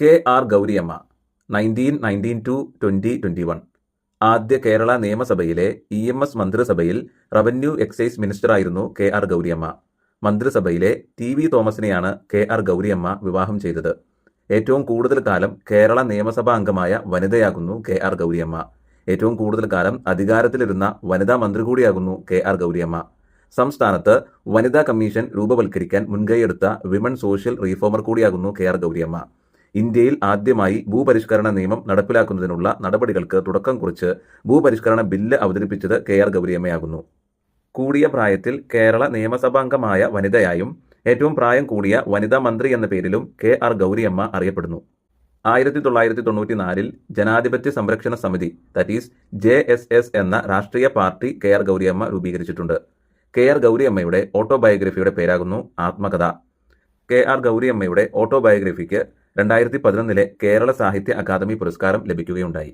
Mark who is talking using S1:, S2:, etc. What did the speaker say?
S1: K R Gouriamma nineteen nineteen to twenty twenty one ആദ്യ കേരള നിയമസഭയിലെ E M S മന്ത്രിസഭയിൽ revenue excise മിനിസ്റ്ററായിരുന്നു K R Gouriamma. മന്ത്രിസഭയിലെ T V തോമസിനെയാണ് കെ ആർ ഗൗരിയമ്മ വിവാഹം ചെയ്തത്. ഏറ്റവും കൂടുതൽ കാലം കേരള നിയമസഭാ അംഗമായ വനിതയാകുന്നു കെ ആർ ഗൗരിയമ്മ. ഏറ്റവും കൂടുതൽ കാലം അധികാരത്തിലിരുന്ന വനിതാ മന്ത്രി കൂടിയാകുന്നു കെ ആർ ഗൗരിയമ്മ. സംസ്ഥാനത്ത് വനിതാ കമ്മീഷൻ രൂപവൽക്കരിക്കാൻ മുൻകൈയെടുത്ത വിമൺ സോഷ്യൽ റീഫോമർ കൂടിയാകുന്നു കെ ആർ ഗൗരിയമ്മ. ഇന്ത്യയിൽ ആദ്യമായി ഭൂപരിഷ്കരണ നിയമം നടപ്പിലാക്കുന്നതിനുള്ള നടപടികൾക്ക് തുടക്കം കുറിച്ച് ഭൂപരിഷ്കരണ ബില്ല് അവതരിപ്പിച്ചത് കെ ആർ ഗൗരിയമ്മയാകുന്നു. കൂടിയ പ്രായത്തിൽ കേരള നിയമസഭാംഗമായ വനിതയായും ഏറ്റവും പ്രായം കൂടിയ വനിതാ മന്ത്രി എന്ന പേരിലും കെ ആർ ഗൗരിയമ്മ അറിയപ്പെടുന്നു. ആയിരത്തി തൊള്ളായിരത്തി തൊണ്ണൂറ്റിനാലിൽ ജനാധിപത്യ സംരക്ഷണ സമിതി that is J S S എന്ന രാഷ്ട്രീയ പാർട്ടി കെ ആർ ഗൗരിയമ്മ രൂപീകരിച്ചിട്ടുണ്ട്. കെ ആർ ഗൗരിയമ്മയുടെ ഓട്ടോബയോഗ്രഫിയുടെ പേരാകുന്നു ആത്മകഥ. കെ ആർ ഗൗരിയമ്മയുടെ ഓട്ടോബയോഗ്രഫിക്ക് രണ്ടായിരത്തി പതിനൊന്നിലെ കേരള സാഹിത്യ അക്കാദമി പുരസ്കാരം ലഭിക്കുകയുണ്ടായി.